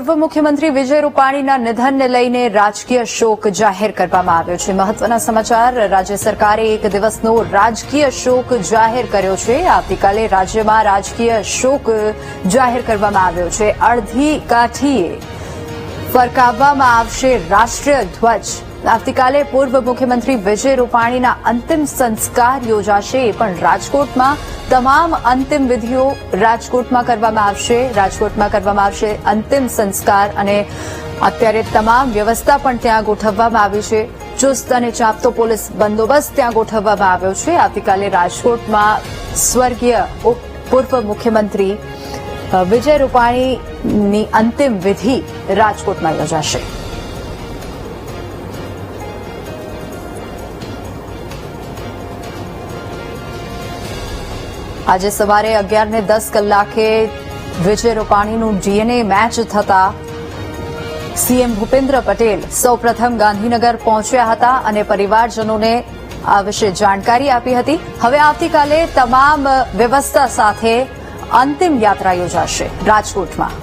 પૂર્વ મુખ્યમંત્રી વિજય રૂપાણીના નિધનને લઈને રાજકીય શોક જાહેર કરવામાં આવ્યો છે. મહત્વના સમાચાર, રાજ્ય સરકારે એક દિવસનો રાજકીય શોક જાહેર કર્યો છે. આવતીકાલે રાજ્યમાં રાજકીય શોક જાહેર કરવામાં આવ્યો છે. અડધી કાઠીએ ફરકાવવામાં આવશે રાષ્ટ્રીય ધ્વજ. આવતીકાલે પૂર્વ મુખ્યમંત્રી વિજય રૂપાણીના અંતિમ સંસ્કાર યોજાશે. પણ રાજકોટમાં. તમામ અંતિમ વિધિઓ રાજકોટમાં કરવામાં આવશે. રાજકોટમાં કરવામાં આવશે અંતિમ સંસ્કાર અને અત્યારે તમામ વ્યવસ્થા પણ ત્યાં ગોઠવવામાં આવી છે. ચુસ્ત અને ચાપતો પોલીસ બંદોબસ્ત ત્યાં ગોઠવવામાં આવ્યો છે. આવતીકાલે રાજકોટમાં સ્વર્ગીય પૂર્વ મુખ્યમંત્રી વિજય રૂપાણીની અંતિમ વિધિ રાજકોટમાં યોજાશે. આજે સવારે અગિયાર ને દસ કલાકે વિજય રૂપાણીનું ડીએનએ મેચ થતા સીએમ ભૂપેન્દ્ર પટેલ સૌપ્રથમ ગાંધીનગર પહોંચ્યા હતા અને પરિવારજનોને આ વિશે જાણકારી આપી હતી. હવે આવતીકાલે તમામ વ્યવસ્થા સાથે અંતિમ યાત્રા યોજાશે રાજકોટમાં.